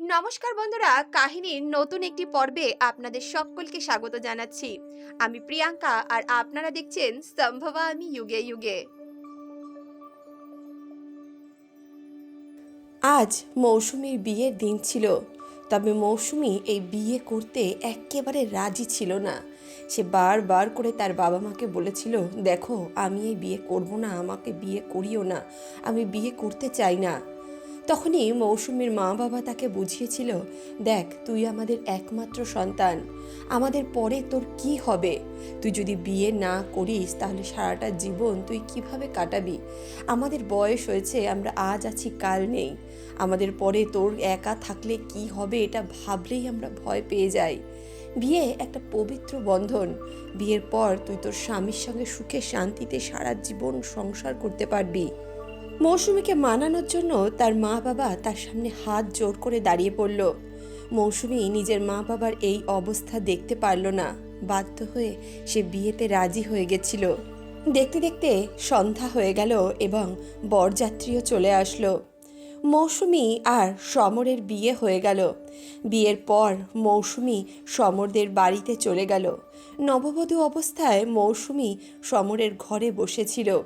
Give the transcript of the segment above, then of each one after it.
নমস্কার বন্ধুরা, কাহিনীর নতুন একটি পর্বে আপনাদের সকলকে স্বাগত জানাচ্ছি। আমি প্রিয়াঙ্কা আর আপনারা দেখছেন সম্ভবা আমি যুগে যুগে। আজ মৌসুমীর বিয়ের দিন ছিল, তবে মৌসুমী এই বিয়ে করতে একেবারে রাজি ছিল না। সে বারবার করে তার বাবা মাকে বলেছিল, দেখো, আমি এই বিয়ে করব না, আমাকে বিয়ে করিও না, আমি বিয়ে করতে চাই না। তখনই মৌসুমীর মা বাবা তাকে বুঝিয়েছিল, দেখ, তুই আমাদের একমাত্র সন্তান। আমাদের পরে তোর কি হবে? তুই যদি বিয়ে না করিস, তাহলে সারাটা জীবন তুই কীভাবে কাটাবি? আমাদের বয়স হয়েছে, আমরা আজ আছি, কাল নেই। আমাদের পরে তোর একা থাকলে কি হবে, এটা ভাবলেই আমরা ভয় পেয়ে যাই। বিয়ে একটা পবিত্র বন্ধন। বিয়ের পর তুই তোর স্বামীর সঙ্গে সুখে শান্তিতে সারা জীবন সংসার করতে পারবি। মৌসুমীকে মানানোর জন্য তার মা বাবা তার সামনে হাত জোর করে দাঁড়িয়ে পড়ল। মৌসুমী নিজের মা বাবার এই অবস্থা দেখতে পারল না। বাধ্য হয়ে সে বিয়েতে রাজি হয়ে গেছিল। দেখতে দেখতে সন্ধ্যা হয়ে গেল এবং বরযাত্রীও চলে আসলো। মৌসুমি আর সমরের বিয়ে হয়ে গেল। বিয়ের পর মৌসুমি সমরদের বাড়িতে চলে গেল। নববধূ অবস্থায় মৌসুমি সমরের ঘরে বসেছিল।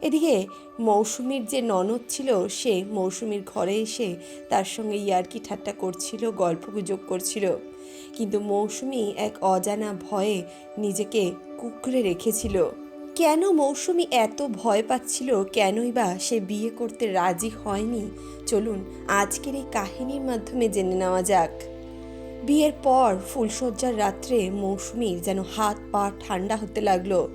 এদিকে মৌসুমির যে ননদ ছিল, সে মৌসুমির ঘরে এসে তার সঙ্গে ইয়ার্কি ঠাট্টা করছিল, গল্প গুজব করছিল। কিন্তু মৌসুমি এক অজানা ভয়ে নিজেকে কুকড়ে রেখেছিল। কেন মৌসুমি এত ভয় পাচ্ছিল? কেনই বা সে বিয়ে করতে রাজি হয়নি? চলুন আজকের এই কাহিনীর মাধ্যমে জেনে নেওয়া যাক। বিয়ের পর ফুলশয্যার রাত্রে মৌসুমীর যেন হাত পা ঠান্ডা হতে লাগল,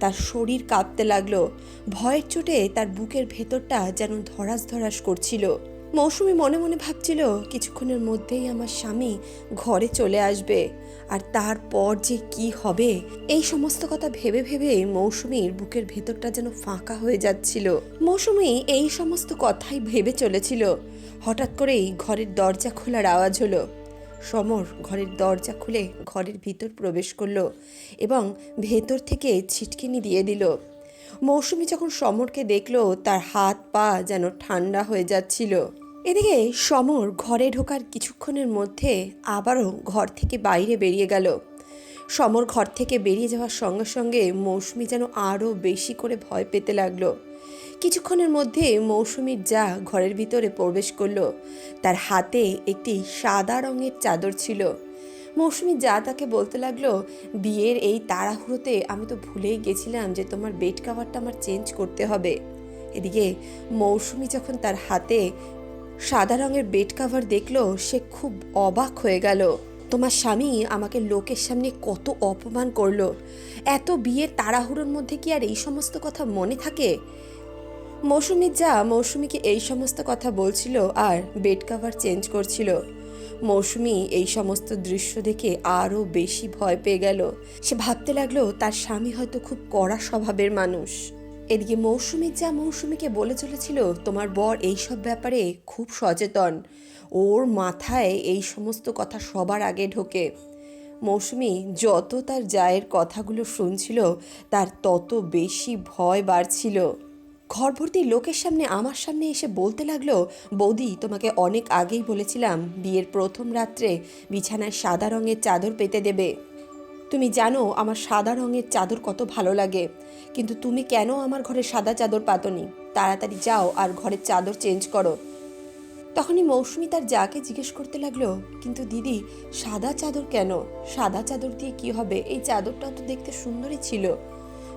তার শরীর কাঁপতে লাগল, ভয়ের চোটে তার বুকের ভেতরটা যেন ধরাস ধরাস করছিল। মৌসুমি মনে মনে ভাবছিল, কিছুক্ষণের মধ্যেই আমার স্বামী ঘরে চলে আসবে, আর তারপর যে কি হবে? এই সমস্ত কথা ভেবে ভেবে মৌসুমীর বুকের ভেতরটা যেন ফাঁকা হয়ে যাচ্ছিল। মৌসুমি এই সমস্ত কথাই ভেবে চলেছিল। হঠাৎ করেই ঘরের দরজা খোলার আওয়াজ হলো। সমর ঘরের দরজা খুলে ঘরের ভিতর প্রবেশ করল এবং ভেতর থেকে ছিটকিনি দিয়ে দিল। মৌসুমি যখন সমরকে দেখল, তার হাত পা যেন ঠান্ডা হয়ে যাচ্ছিল। এদিকে সমর ঘরে ঢোকার কিছুক্ষণের মধ্যে আবারও ঘর থেকে বাইরে বেরিয়ে গেল। সমর ঘর থেকে বেরিয়ে যাওয়ার সঙ্গে সঙ্গে মৌসুমি যেন আরও বেশি করে ভয় পেতে লাগল। কিছুক্ষণের মধ্যে মৌসুমির যা ঘরের ভিতরে প্রবেশ করল, তার হাতে একটি সাদা রঙের চাদর ছিল। মৌসুমি যা তাকে বলতে লাগল, বিয়ের এই তাড়াহুড়োতে আমি তো ভুলেই গেছিলাম যে তোমার বেড কাভারটা আমার চেঞ্জ করতে হবে। এদিকে মৌসুমি যখন তার হাতে সাদা রঙের বেড কাভার দেখল, সে খুব অবাক হয়ে গেল। তোমার স্বামী আমাকে লোকের সামনে কত অপমান করল। এত বিয়ের তাড়াহুড়োর মধ্যে কি আর এই সমস্ত কথা মনে থাকে? মৌসুমির যা মৌসুমিকে এই সমস্ত কথা বলছিল আর বেড কাভার চেঞ্জ করছিল। মৌসুমি এই সমস্ত দৃশ্য দেখে আরও বেশি ভয় পেয়ে গেল। সে ভাবতে লাগল, তার স্বামী হয়তো খুব কড়া স্বভাবের মানুষ। এদিকে মৌসুমির যা মৌসুমিকে বলে চলেছিল, তোমার বর এইসব ব্যাপারে খুব সচেতন। ওর মাথায় এই সমস্ত কথা সবার আগে ঢোকে। মৌসুমি যত তার জায়ের কথাগুলো শুনছিল, তার তত বেশি ভয় বাড়ছিল। ঘর ভর্তি লোকের সামনে, আমার সামনে এসে বলতে লাগল, বৌদি, তোমাকে অনেক আগেই বলেছিলাম, বিয়ের প্রথম রাত্রে বিছানায় সাদা রঙের চাদর পেতে দেবে। তুমি জানো, আমার সাদা রঙের চাদর কত ভালো লাগে। কিন্তু তুমি কেন আমার ঘরে সাদা চাদর পাতনি? তাড়াতাড়ি যাও আর ঘরের চাদর চেঞ্জ করো। তখনই মৌসুমি তার যাকে জিজ্ঞেস করতে লাগল, কিন্তু দিদি, সাদা চাদর কেন? সাদা চাদর দিয়ে কি হবে? এই চাদরটাও তো দেখতে সুন্দরই ছিল।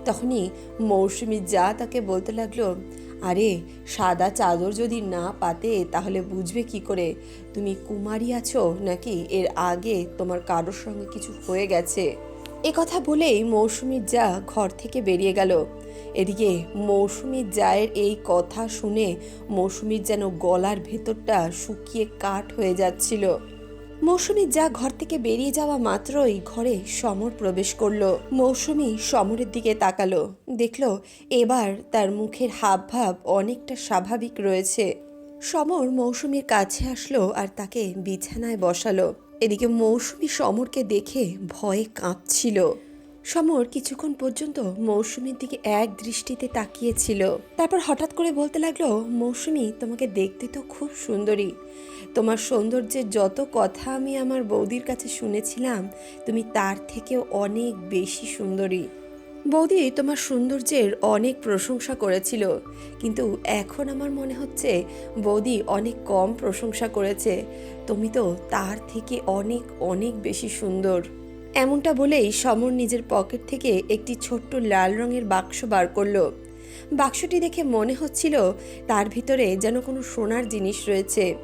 তখনই মৌসুমি যা তাকে বলতে লাগল, আরে, সাদা চাদর যদি না পাতে তাহলে বুঝবে কি করে? তুমি কুমারী আছো নাকি? এর আগে তোমার কারোর সঙ্গে কিছু হয়ে গেছে? এ কথা বলেই মৌসুমির যা ঘর থেকে বেরিয়ে গেল। এদিকে মৌসুমির জায়ের এই কথা শুনে মৌসুমির যেন গলার ভেতরটা শুকিয়ে কাঠ হয়ে যাচ্ছিল। মৌসুমি যা ঘর থেকে বেরিয়ে যাওয়া মাত্রই ঘরে সমর প্রবেশ করল। মৌসুমি সমরের দিকে তাকালো। দেখল এবার তার মুখের হাবভাব অনেকটা স্বাভাবিক রয়েছে। সমর মৌসুমির কাছে আসলো আর তাকে বিছানায় বসালো। এদিকে মৌসুমি সমরকে দেখে ভয়ে কাঁপছিল। সমর কিছুক্ষণ পর্যন্ত মৌসুমীর দিকে এক দৃষ্টিতে তাকিয়েছিল। তারপর হঠাৎ করে বলতে লাগল, মৌসুমী, তোমাকে দেখতে তো খুব সুন্দরী। তোমার সৌন্দর্যের যত কথা আমি আমার বৌদির কাছে শুনেছিলাম, তুমি তার থেকেও অনেক বেশি সুন্দরী। বৌদি তোমার সৌন্দর্যের অনেক প্রশংসা করেছিল, কিন্তু এখন আমার মনে হচ্ছে বৌদি অনেক কম প্রশংসা করেছে। তুমি তো তার থেকে অনেক অনেক বেশি সুন্দর। এমনটা বলেই সমর নিজের পকেট থেকে একটি ছোট্ট লাল রঙের বাক্স বার করল। বাক্সটি দেখে মনে হচ্ছিল তার ভিতরে যেন কোনো সোনার জিনিস রয়েছে।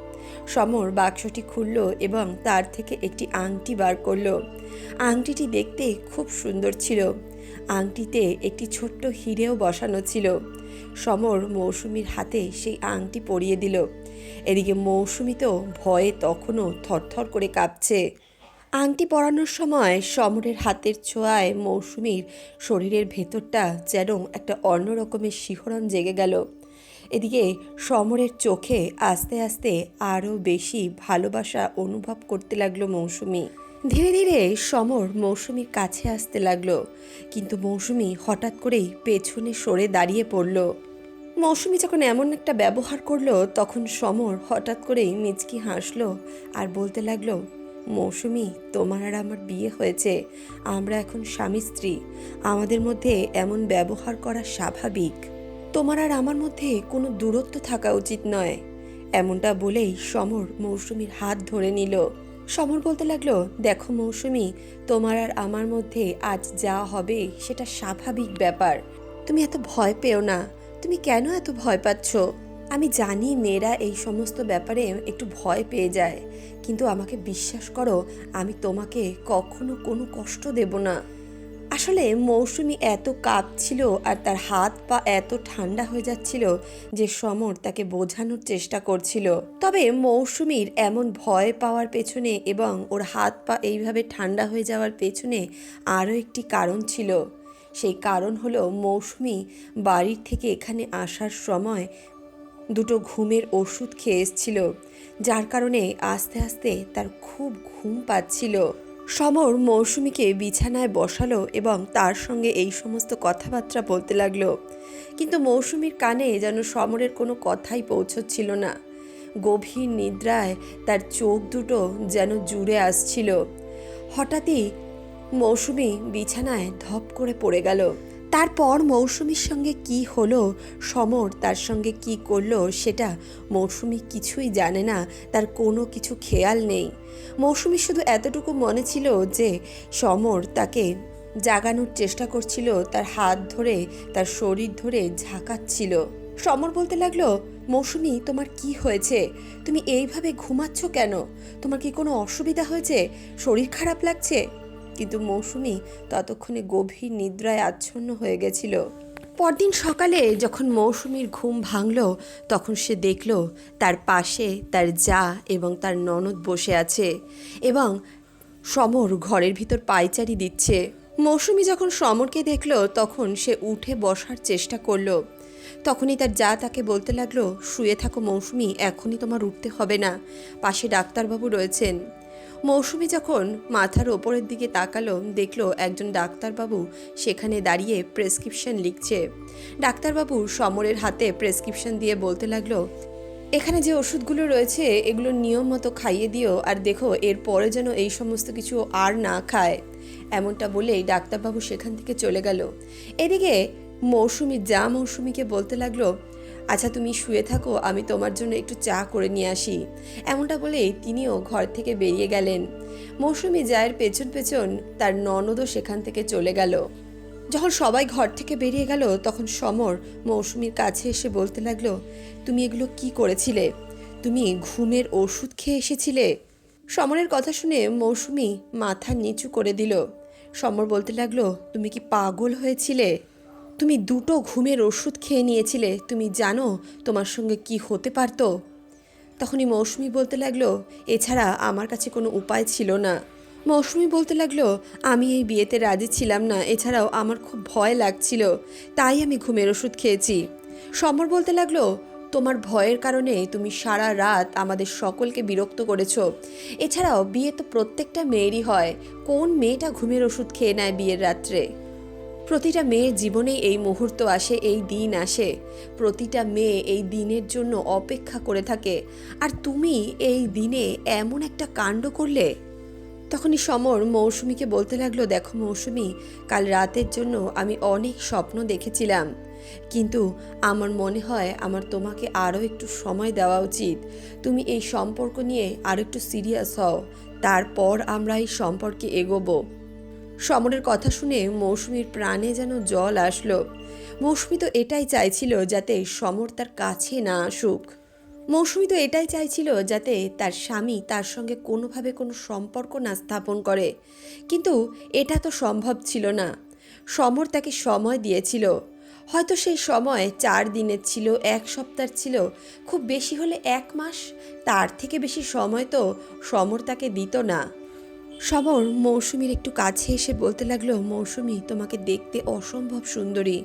সমর বাক্সটি খুলল এবং তার থেকে একটি আংটি বার করল। আংটিটি দেখতে খুব সুন্দর ছিল। আংটিতে একটি ছোট্ট হিরেও বসানো ছিল। সমর মৌসুমীর হাতে সেই আংটি পরিয়ে দিল। এদিকে মৌসুমি তো ভয়ে তখনও থরথর করে কাঁপছে। আংটি পরানোর সময় সমরের হাতের ছোঁয়ায় মৌসুমীর শরীরের ভেতরটা যেন একটা অন্য রকমের শিহরণ জেগে গেল। এদিকে সমরের চোখে আস্তে আস্তে আরও বেশি ভালোবাসা অনুভব করতে লাগল মৌসুমি। ধীরে ধীরে সমর মৌসুমীর কাছে আসতে লাগল, কিন্তু মৌসুমি হঠাৎ করেই পেছনে সরে দাঁড়িয়ে পড়ল। মৌসুমি যখন এমন একটা ব্যবহার করল, তখন সমর হঠাৎ করেই মিচকি হাসলো আর বলতে লাগল মৌসুমি, তোমার আর আমার বিয়ে হয়েছে। আমরা এখন স্বামী স্ত্রী। আমাদের মধ্যে এমন ব্যবহার করা স্বাভাবিক। তোমার আর আমার মধ্যে কোনো দূরত্ব থাকা উচিত নয়। এমনটা বলেই সমর মৌসুমির হাত ধরে নিল। সমর বলতে লাগল, দেখো মৌসুমি, তোমার আর আমার মধ্যে আজ যা হবে সেটা স্বাভাবিক ব্যাপার। তুমি এত ভয় পেও না। তুমি কেন এত ভয় পাচ্ছ? আমি জানি মেয়েরা এই সমস্ত ব্যাপারে একটু ভয় পেয়ে যায়, কিন্তু আমাকে বিশ্বাস করো, আমি তোমাকে কখনো কোনো কষ্ট দেব না। আসলে মৌসুমি এত কাঁপছিল আর তার হাত পা এত ঠান্ডা হয়ে যাচ্ছিল যে সমর তাকে বোঝানোর চেষ্টা করছিল। তবে মৌসুমির এমন ভয় পাওয়ার পেছনে এবং ওর হাত পা এইভাবে ঠান্ডা হয়ে যাওয়ার পেছনে আরও একটি কারণ ছিল। সেই কারণ হলো মৌসুমি বাড়ির থেকে এখানে আসার সময় দুটো ঘুমের ওষুধ খেয়ে এসছিল, যার কারণে আস্তে আস্তে তার খুব ঘুম পাচ্ছিল। সমর মৌসুমীকে বিছানায় বসালো এবং তার সঙ্গে এই সমস্ত কথাবার্তা বলতে লাগল। কিন্তু মৌসুমীর কানে যেন সমরের কোনো কথাই পৌঁছচ্ছিল না। গভীর নিদ্রায় তার চোখ দুটো যেন জুড়ে আসছিল। হঠাৎই মৌসুমি বিছানায় ধপ করে পড়ে গেল। তারপর মৌসুমীর সঙ্গে কি হলো, সমর তার সঙ্গে কি করল সেটা মৌসুমি কিছুই জানে না, তার কোনো কিছু খেয়াল নেই। মৌসুমি শুধু এতটুকু মনে ছিল যে সমর তাকে জাগানোর চেষ্টা করছিল, তার হাত ধরে, তার শরীর ধরে ঝাঁকাচ্ছিল। সমর বলতে লাগল, মৌসুমি, তোমার কি হয়েছে? তুমি এইভাবে ঘুমাচ্ছ কেন? তোমার কি কোনো অসুবিধা হয়েছে? শরীর খারাপ লাগছে? কিন্তু মৌসুমি ততক্ষণে গভীর নিদ্রায় আচ্ছন্ন হয়ে গেছিল। পরদিন সকালে যখন মৌসুমির ঘুম ভাঙল, তখন সে দেখল তার পাশে তার যা এবং তার ননদ বসে আছে এবং সমর ঘরের ভিতর পায়চারি দিচ্ছে। মৌসুমি যখন সমরকে দেখল, তখন সে উঠে বসার চেষ্টা করল। তখনই তার যা তাকে বলতে লাগল, শুয়ে থাকো মৌসুমি, এখনই তোমার উঠতে হবে না। পাশে ডাক্তারবাবু রয়েছেন। মৌসুমি যখন মাথার ওপরের দিকে তাকালো, দেখল একজন ডাক্তারবাবু সেখানে দাঁড়িয়ে প্রেসক্রিপশন লিখছে। ডাক্তারবাবু সমরের হাতে প্রেসক্রিপশন দিয়ে বলতে লাগল, এখানে যে ওষুধগুলো রয়েছে, এগুলো নিয়ম মতো খাইয়ে দিও আর দেখো এরপরে যেন এই সমস্ত কিছু আর না খায়। এমনটা বলেই ডাক্তারবাবু সেখান থেকে চলে গেল। এদিকে মৌসুমি, যা মৌসুমিকে বলতে লাগল আচ্ছা তুমি শুয়ে থাকো, আমি তোমার জন্য একটু চা করে নিয়ে আসি। এমনটা বলেই তিনিও ঘর থেকে বেরিয়ে গেলেন। মৌসুমি জায়ের পেছন পেছন তার ননদও সেখান থেকে চলে গেল। যখন সবাই ঘর থেকে বেরিয়ে গেল, তখন সমর মৌসুমির কাছে এসে বলতে লাগল, তুমি এগুলো কি করেছিলে? তুমি ঘুমের ওষুধ খেয়ে এসেছিলে? সমরের কথা শুনে মৌসুমি মাথা নিচু করে দিল। সমর বলতে লাগল, তুমি কি পাগল হয়েছিলে? তুমি দুটো ঘুমের ওষুধ খেয়ে নিয়েছিলে, তুমি জানো তোমার সঙ্গে কি হতে পারতো? তখনই মৌসুমি বলতে লাগল, এছাড়া আমার কাছে কোনো উপায় ছিল না। মৌসুমি বলতে লাগল, আমি এই বিয়েতে রাজি ছিলাম না, এছাড়াও আমার খুব ভয় লাগছিল, তাই আমি ঘুমের ওষুধ খেয়েছি। সমর বলতে লাগল, তোমার ভয়ের কারণে তুমি সারা রাত আমাদের সকলকে বিরক্ত করেছ। এছাড়াও বিয়ে তো প্রত্যেকটা মেয়েরই হয়, কোন মেয়েটা ঘুমের ওষুধ খেয়ে নেয় বিয়ের রাত্রে? প্রতিটা মেয়ের জীবনেই এই মুহূর্ত আসে, এই দিন আসে। প্রতিটা মেয়ে এই দিনের জন্য অপেক্ষা করে থাকে। আর তুমি এই দিনে এমন একটা কাণ্ড করলে? তখনই সমর মৌসুমিকে বলতে লাগল, দেখো মৌসুমি, কাল রাতের জন্য আমি অনেক স্বপ্ন দেখেছিলাম। কিন্তু আমার মনে হয় আমার তোমাকে আরও একটু সময় দেওয়া উচিত। তুমি এই সম্পর্ক নিয়ে আরও একটু সিরিয়াস হও। তারপর আমরা এই সম্পর্কে এগোবো। সমরের কথা শুনে মৌসুমীর প্রাণে যেন জল আসলো। মৌসুমী তো এটাই চাইছিল যাতে সমর তার কাছে না আসুক। মৌসুমী তো এটাই চাইছিল যাতে তার স্বামী তার সঙ্গে কোনোভাবে কোনো সম্পর্ক না স্থাপন করে। কিন্তু এটা তো সম্ভব ছিল না। সমর তাকে সময় দিয়েছিল। হয়তো সেই সময় চার দিনের ছিল, এক সপ্তাহ ছিল, খুব বেশি হলে এক মাস। তার থেকে বেশি সময় তো সমর তাকে দিত না। সমর মৌসুমীর একটু কাছে এসে বলতে লাগল, মৌসুমী, তোমাকে দেখতে অসম্ভব সুন্দরী।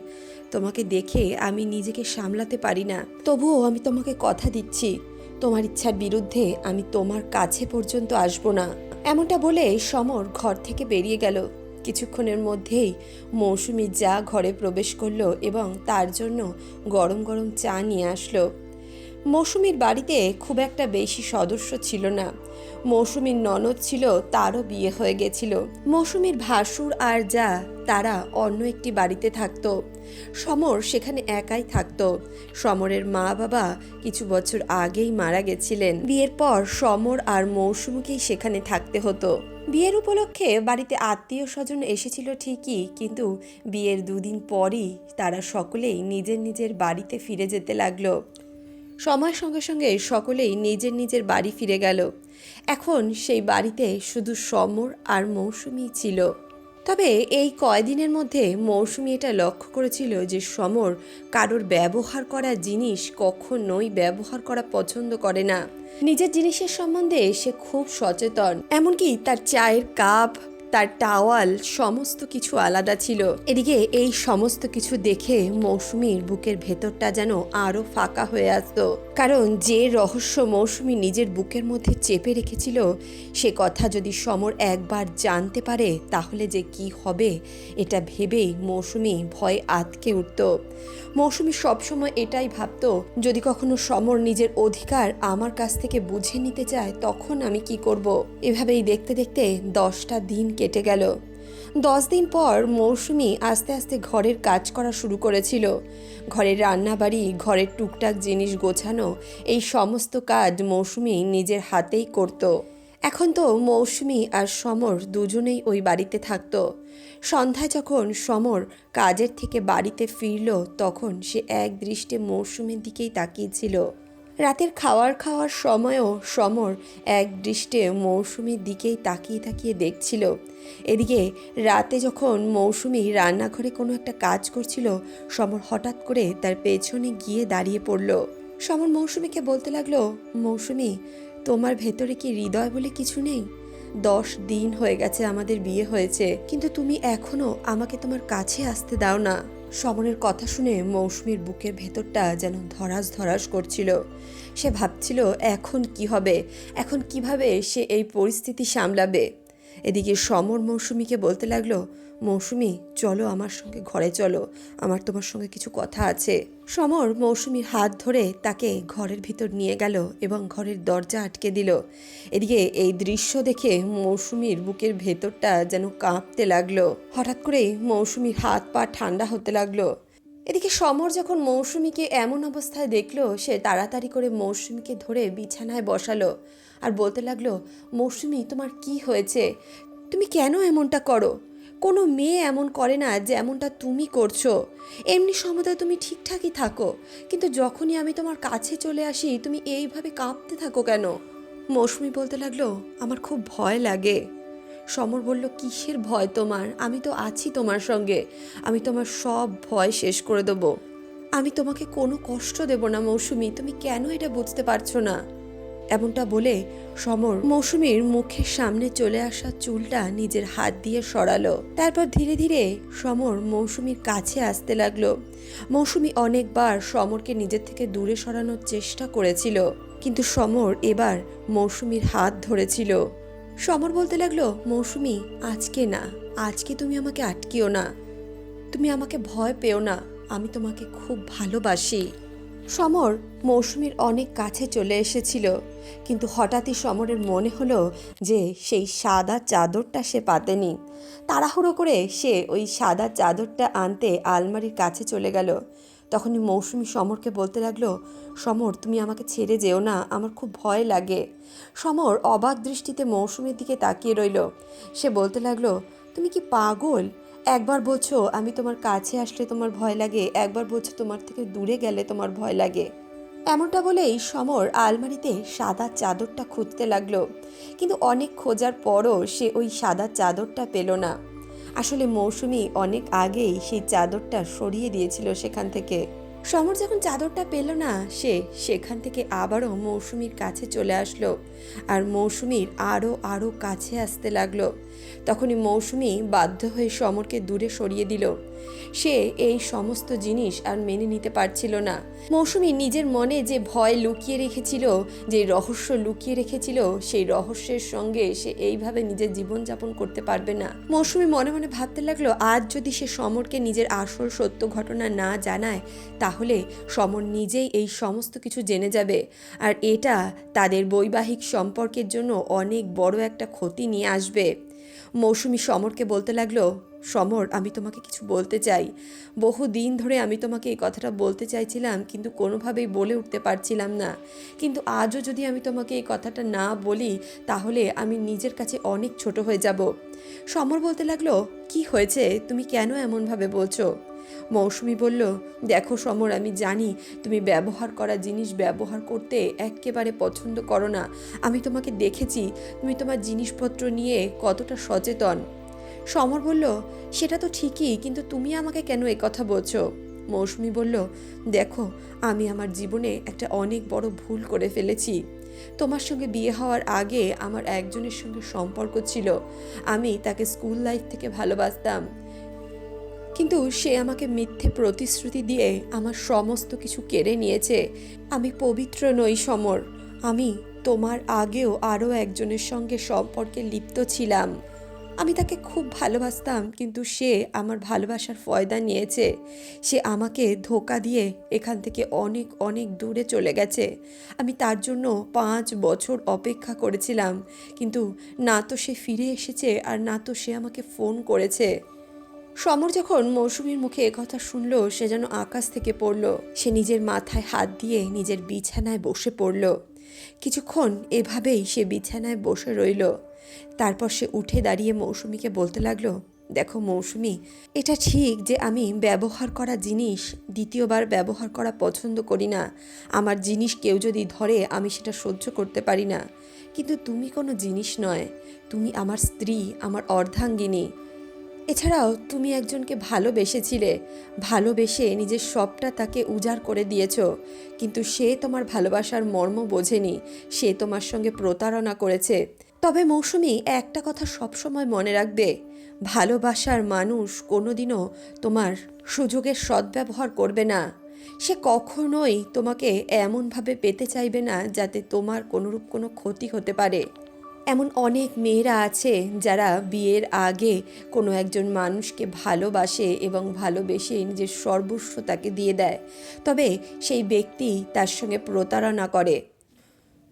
তোমাকে দেখে আমি নিজেকে সামলাতে পারি না। তবুও আমি তোমাকে কথা দিচ্ছি। তোমার ইচ্ছার বিরুদ্ধে আমি তোমার কাছে পর্যন্ত আসব না। এমনটা বলে সমর ঘর থেকে বেরিয়ে গেল। কিছুক্ষণের মধ্যেই মৌসুমী যা ঘরে প্রবেশ করল এবং তার জন্য গরম গরম চা নিয়ে আসলো। মৌসুমীর বাড়িতে খুব একটা বেশি সদস্য ছিল না। মৌসুমীর ননদ ছিল, তারও বিয়ে হয়ে গেছিল। মৌসুমীর ভাসুর আর যা, তারা অন্য একটি বাড়িতে থাকতো। সমর সেখানে একাই থাকতো। সমরের মা বাবা কিছু বছর আগেই মারা গেছিলেন। বিয়ের পর সমর আর মৌসুমীকেই সেখানে থাকতে হতো। বিয়ের উপলক্ষে বাড়িতে আত্মীয় স্বজন এসেছিল ঠিকই, কিন্তু বিয়ের দুদিন পরই তারা সকলেই নিজের নিজের বাড়িতে ফিরে যেতে লাগল। সময়ের সঙ্গে সঙ্গে সকলেই নিজের নিজের বাড়ি ফিরে গেল। এখন সেই বাড়িতে শুধু সমর আর মৌসুমি ছিল। তবে এই কয়দিনের মধ্যে মৌসুমি এটা লক্ষ্য করেছিল যে সমর কারোর ব্যবহার করা জিনিস কখনোই ব্যবহার করা পছন্দ করে না। নিজের জিনিসের সম্বন্ধে সে খুব সচেতন, এমনকি তার চায়ের কাপ তার টাওয়াল সমস্ত কিছু আলাদা ছিল। এদিকে এই সমস্ত কিছু দেখে মৌসুমীর বুকের ভেতরটা যেন আরও ফাঁকা হয়ে আসতো। কারণ যে রহস্য মৌসুমী নিজের বুকের মধ্যে চেপে রেখেছিল, সে কথা যদি সমর একবার জানতে পারে, তাহলে যে কি হবে, এটা ভেবেই মৌসুমী ভয় আতকে উঠত। মৌসুমি সবসময় এটাই ভাবতো, যদি কখনো সমর নিজের অধিকার আমার কাছ থেকে বুঝে নিতে চায়, তখন আমি কি করব? এভাবেই দেখতে দেখতে দশটা দিন কেটে গেল। দশ দিন পর মৌসুমি আস্তে আস্তে ঘরের কাজ করা শুরু করেছিল। ঘরের রান্নাবাড়ি, ঘরের টুকটাক জিনিস গোছানো, এই সমস্ত কাজ মৌসুমি নিজের হাতেই করত। এখন তো মৌসুমি আর সমর দুজনেই ওই বাড়িতে থাকত। সন্ধ্যায় যখন সমর কাজের থেকে বাড়িতে ফিরল, তখন সে এক দৃষ্টে মৌসুমের দিকেই তাকিয়েছিল রাতের খাওয়ার খাওয়ার সময়ও সমর এক দৃষ্টে মৌসুমীর দিকেই তাকিয়ে তাকিয়ে দেখছিল। এদিকে রাতে যখন মৌসুমি রান্নাঘরে কোনো একটা কাজ করছিল, সমর হঠাৎ করে তার পেছনে গিয়ে দাঁড়িয়ে পড়ল। সমর মৌসুমীকে বলতে লাগল, মৌসুমি, তোমার ভেতরে কি হৃদয় বলে কিছু নেই? দশ দিন হয়ে গেছে আমাদের বিয়ে হয়েছে, কিন্তু তুমি এখনও আমাকে তোমার কাছে আসতে দাও না। সমরের কথা শুনে মৌসুমীর বুকের ভেতরটা যেন ধরাস ধরাস করছিল। সে ভাবছিল, এখন কি হবে? এখন কীভাবে সে এই পরিস্থিতি সামলাবে? এদিকে সমর মৌসুমীকে বলতে লাগল, মৌসুমী, চলো আমার সঙ্গে, ঘরে চলো, আমার তোমার সঙ্গে কিছু কথা আছে। সমর মৌসুমীর হাত ধরে তাকে ঘরের ভিতর নিয়ে গেল এবং ঘরের দরজা আটকে দিল। এদিকে এই দৃশ্য দেখে মৌসুমীর বুকের ভেতরটা যেন কাঁপতে লাগল। হঠাৎ করেই মৌসুমীর হাত পা ঠান্ডা হতে লাগল। এদিকে সমর যখন মৌসুমীকে এমন অবস্থায় দেখল, সে তাড়াতাড়ি করে মৌসুমীকে ধরে বিছানায় বসালো আর বলতে লাগল, মৌসুমী, তোমার কি হয়েছে? তুমি কেন এমনটা করো? কোনো মেয়ে এমন করে না যেমনটা তুমি করছ। এমনি সময় তুমি ঠিকঠাকই থাকো, কিন্তু যখনই আমি তোমার কাছে চলে আসি, তুমি এইভাবে কাঁপতে থাকো কেন? মৌসুমি বলতে লাগল, আমার খুব ভয় লাগে। সমর বলল, কিসের ভয় তোমার? আমি তো আছি তোমার সঙ্গে। আমি তোমার সব ভয় শেষ করে দেবো। আমি তোমাকে কোনো কষ্ট দেব না, মৌসুমি। তুমি কেন এটা বুঝতে পারছ না? এমনটা বলে সমর মৌসুমীর মুখের সামনে চলে আসা চুলটা নিজের হাত দিয়ে সরালো। তারপর ধীরে ধীরে সমর মৌসুমীর কাছে আসতে লাগল। মৌসুমী অনেকবার সমরকে নিজের থেকে দূরে সরানোর চেষ্টা করেছিল, কিন্তু সমর এবার মৌসুমীর হাত ধরেছিল। সমর বলতে লাগল, মৌসুমী, আজকে না, আজকে তুমি আমাকে আটকিও না। তুমি আমাকে ভয় পেও না, আমি তোমাকে খুব ভালোবাসি। সমর মৌসুমীর অনেক কাছে চলে এসেছিল, কিন্তু হঠাৎই সমরের মনে হলো যে সেই সাদা চাদরটা সে পাতেনি। তাড়াহুড়ো করে সে ওই সাদা চাদরটা আনতে আলমারির কাছে চলে গেল। তখনই মৌসুমি সমরকে বলতে লাগল, সমর, তুমি আমাকে ছেড়ে যেও না, আমার খুব ভয় লাগে। সমর অবাক দৃষ্টিতে মৌসুমীর দিকে তাকিয়ে রইল। সে বলতে লাগল, তুমি কি পাগল? একবার বলছো আমি তোমার কাছে আসলে তোমার ভয় লাগে, একবার বলছো তোমার থেকে দূরে গেলে তোমার ভয় লাগে। এমনটা বলেই সমর আলমারিতে সাদা চাদরটা খুঁজতে লাগল। কিন্তু অনেক খোঁজার পরও সে ওই সাদা চাদরটা পেল না। আসলে মৌসুমি অনেক আগেই সেই চাদরটা সরিয়ে দিয়েছিল সেখান থেকে। সমর যখন চাদরটা পেল না, সে সেখান থেকে আবারও মৌসুমির কাছে চলে আসলো। আর মৌসুমির আরও আরও কাছে আসতে লাগল। তখনই মৌসুমি বাধ্য হয়ে সমরকে দূরে সরিয়ে দিল। সে এই সমস্ত জিনিস আর মেনে নিতে পারছিল না। মৌসুমি নিজের মনে যে ভয় লুকিয়ে রেখেছিল, যে রহস্য লুকিয়ে রেখেছিল, সেই রহস্যের সঙ্গে সে এইভাবে নিজের জীবনযাপন করতে পারবে না। মৌসুমি মনে মনে ভাবতে লাগল, আজ যদি সে সমরকে নিজের আসল সত্য ঘটনা না জানায়, তাহলে সমর নিজেই এই সমস্ত কিছু জেনে যাবে। আর এটা তাদের বৈবাহিক সম্পর্কের জন্য অনেক বড় একটা ক্ষতি নিয়ে আসবে। মৌসুমি সমরকে বলতে লাগল, সমর, আমি তোমাকে কিছু বলতে চাই। বহু দিন ধরে আমি তোমাকে এই কথাটা বলতে চাইছিলাম, কিন্তু কোনোভাবেই বলে উঠতে পারছিলাম না। কিন্তু আজও যদি আমি তোমাকে এই কথাটা না বলি, তাহলে আমি নিজের কাছে অনেক ছোট হয়ে যাব। সমর বলতে লাগল, কি হয়েছে? তুমি কেন এমনভাবে বলছো? মৌসুমি বলল, দেখো সমর, আমি জানি তুমি ব্যবহার করা জিনিস ব্যবহার করতে একেবারে পছন্দ করো না। আমি তোমাকে দেখেছি, তুমি তোমার জিনিসপত্র নিয়ে কতটা সচেতন। সমর বলল, সেটা তো ঠিকই, কিন্তু তুমি আমাকে কেন কথা বলছো? মৌসুমি বলল, দেখো, আমি আমার জীবনে একটা অনেক বড় ভুল করে ফেলেছি। তোমার সঙ্গে বিয়ে হওয়ার আগে আমার একজনের সঙ্গে সম্পর্ক ছিল। আমি তাকে স্কুল লাইফ থেকে ভালোবাসতাম। কিন্তু সে আমাকে মিথ্যে প্রতিশ্রুতি দিয়ে আমার সমস্ত কিছু কেড়ে নিয়েছে। আমি পবিত্র নই সমর। আমি তোমার আগেও আরও একজনের সঙ্গে সম্পর্কে লিপ্ত ছিলাম। আমি তাকে খুব ভালোবাসতাম, কিন্তু সে আমার ভালোবাসার ফয়দা নিয়েছে। সে আমাকে ধোকা দিয়ে এখান থেকে অনেক অনেক দূরে চলে গেছে। আমি তার জন্য পাঁচ বছর অপেক্ষা করেছিলাম, কিন্তু না তো সে ফিরে এসেছে আর না তো সে আমাকে ফোন করেছে। সমর যখন মৌসুমীর মুখে একথা শুনল, সে যেন আকাশ থেকে পড়ল। সে নিজের মাথায় হাত দিয়ে নিজের বিছানায় বসে পড়ল। কিছুক্ষণ এভাবেই সে বিছানায় বসে রইল। তারপর সে উঠে দাঁড়িয়ে মৌসুমীকে বলতে লাগল, দেখো মৌসুমি, এটা ঠিক যে আমি ব্যবহার করা জিনিস দ্বিতীয়বার ব্যবহার করা পছন্দ করি না। আমার জিনিস কেউ যদি ধরে, আমি সেটা সহ্য করতে পারি না। কিন্তু তুমি কোনো জিনিস নয়। তুমি আমার স্ত্রী, আমার অর্ধাঙ্গিনী। এছাড়াও তুমি একজনকে ভালোবেসেছিলে। ভালোবেসে নিজের সবটা তাকে উজাড় করে দিয়েছ। কিন্তু সে তোমার ভালোবাসার মর্ম বোঝেনি। সে তোমার সঙ্গে প্রতারণা করেছে। তবে মৌসুমি, একটা কথা সবসময় মনে রাখবে। ভালোবাসার মানুষ কোনোদিনও তোমার সুযোগের সদ্ব্যবহার করবে না। সে কখনোই তোমাকে এমনভাবে পেতে চাইবে না যাতে তোমার কোনোরূপ কোনো ক্ষতি হতে পারে। এমন অনেক মেয়েরা আছে যারা বিয়ের আগে কোনো একজন মানুষকে ভালোবাসে এবং ভালোবেসে নিজের সর্বস্ব তাকে দিয়ে দেয়। তবে সেই ব্যক্তি তার সঙ্গে প্রতারণা করে।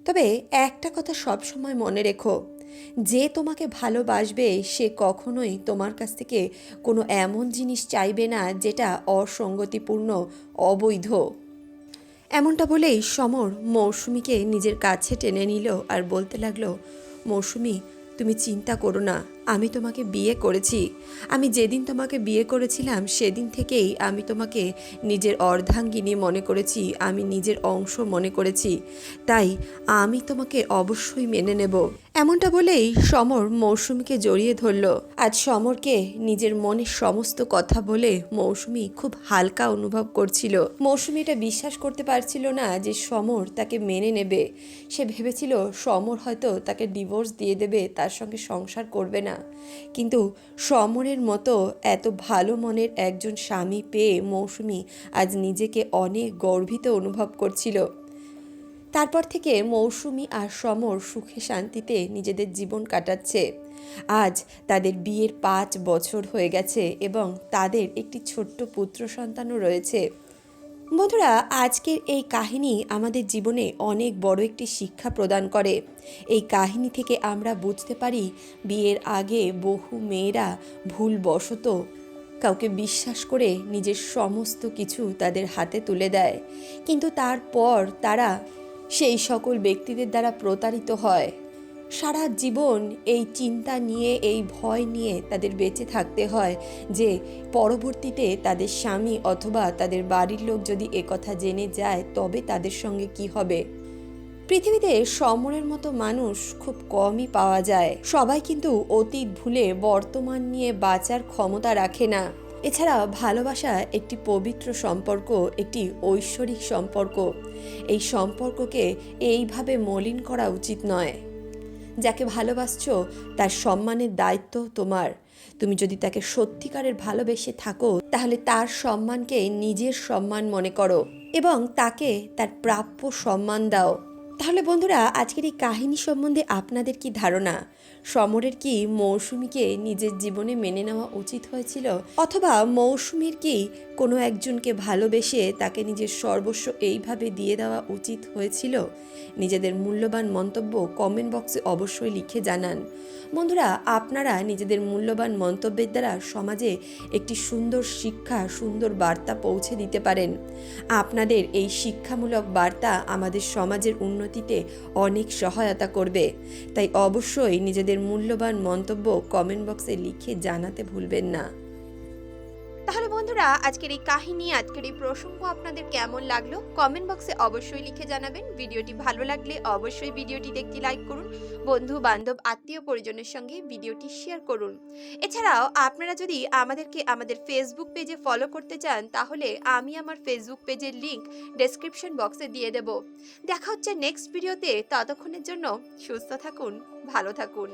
তবে একটা কথা সবসময় মনে রেখো, যে তোমাকে ভালোবাসবে, সে কখনোই তোমার কাছ থেকে কোনো এমন জিনিস চাইবে না যেটা অসঙ্গতিপূর্ণ, অবৈধ। এমনটা বলেই সমর মৌসুমিকে নিজের কাছে টেনে নিল আর বলতে লাগল মৌসুমি তুমি চিন্তা করো না। আমি তোমাকে বিয়ে করেছি। আমি যেদিন তোমাকে বিয়ে করেছিলাম, সেদিন থেকেই আমি তোমাকে নিজের অর্ধাঙ্গিনী মনে করেছি, আমি নিজের অংশ মনে করেছি। তাই আমি তোমাকে অবশ্যই মেনে নেব। এমনটা বলেই সমর মৌসুমীকে জড়িয়ে ধরল। আজ সমরকে নিজের মনের সমস্ত কথা বলে মৌসুমি খুব হালকা অনুভব করছিল। মৌসুমী এটা বিশ্বাস করতে পারছিল না যে সমর তাকে মেনে নেবে। সে ভেবেছিল সমর হয়তো তাকে ডিভোর্স দিয়ে দেবে, তার সঙ্গে সংসার করবে না। কিন্তু সমরের মতো এত ভালো মনের একজন স্বামী পেয়ে মৌসুমি আজ নিজেকে অনেক গর্বিত অনুভব করছিল। তারপর থেকে মৌসুমি আর সমর সুখে শান্তিতে নিজেদের জীবন কাটাচ্ছে। আজ তাদের বিয়ের পাঁচ বছর হয়ে গেছে এবং তাদের একটি ছোট্ট পুত্র সন্তানও রয়েছে। বন্ধুরা, আজকের এই কাহিনী আমাদের জীবনে অনেক বড় একটি শিক্ষা প্রদান করে। এই কাহিনী থেকে আমরা বুঝতে পারি, বিয়ের আগে বহু মেয়েরা ভুলবশত কাউকে বিশ্বাস করে নিজের সমস্ত কিছু তাদের হাতে তুলে দেয়। কিন্তু তারপর তারা সেই সকল ব্যক্তিদের দ্বারা প্রতারিত হয়। সারা জীবন এই চিন্তা নিয়ে, এই ভয় নিয়ে তাদের বেঁচে থাকতে হয় যে পরবর্তীতে তাদের স্বামী অথবা তাদের বাড়ির লোক যদি একথা জেনে যায়, তবে তাদের সঙ্গে কি হবে? পৃথিবীতে সমরের মতো মানুষ খুব কমই পাওয়া যায়। সবাই কিন্তু অতীত ভুলে বর্তমান নিয়ে বাঁচার ক্ষমতা রাখে না। এছাড়া ভালোবাসা একটি পবিত্র সম্পর্ক, একটি ঐশ্বরিক সম্পর্ক। এই সম্পর্ককে এইভাবে মলিন করা উচিত নয়। যাকে ভালোবাসছ, তার সম্মানের দায়িত্ব তোমার। তুমি যদি তাকে সত্যিকারের ভালোবেসে থাকো, তাহলে তার সম্মানকে নিজের সম্মান মনে করো এবং তাকে তার প্রাপ্য সম্মান দাও। তাহলে বন্ধুরা, আজকের এই কাহিনী সম্বন্ধে আপনাদের কি ধারণা? সমরের কি মৌসুমিকে নিজের জীবনে মেনে নেওয়া উচিত হয়েছিল? অথবা মৌসুমীর কি কোনো একজনকে ভালোবেসে তাকে নিজের সর্বস্ব এইভাবে দিয়ে দেওয়া উচিত হয়েছিল? নিজেদের মূল্যবান মন্তব্য কমেন্ট বক্সে অবশ্যই লিখে জানান। বন্ধুরা, আপনারা নিজেদের মূল্যবান মন্তব্যের দ্বারা সমাজে একটি সুন্দর শিক্ষা, সুন্দর বার্তা পৌঁছে দিতে পারেন। আপনাদের এই শিক্ষামূলক বার্তা আমাদের সমাজের উন্নতিতে অনেক সহায়তা করবে। তাই অবশ্যই নিজেদের মূল্যবান মন্তব্য কমেন্ট বক্সে লিখে জানাতে ভুলবেন না। তাহলে বন্ধুরা, আজকের এই কাহিনী, আজকের এই প্রসঙ্গ আপনাদের কেমন লাগল? কমেন্ট বক্সে অবশ্যই লিখে জানাবেন। ভিডিওটি ভালো লাগলে অবশ্যই ভিডিওটি একটি লাইক করুন। বন্ধু বান্ধব আত্মীয় পরিজনের সঙ্গে ভিডিওটি শেয়ার করুন। এছাড়াও, আপনারা যদি আমাদেরকে, আমাদের ফেসবুক পেজে ফলো করতে চান, তাহলে আমি আমার ফেসবুক পেজের লিঙ্ক ডেসক্রিপশন বক্সে দিয়ে দেব। দেখা হচ্ছে নেক্সট ভিডিওতে ততক্ষণের জন্য সুস্থ থাকুন, ভালো থাকুন।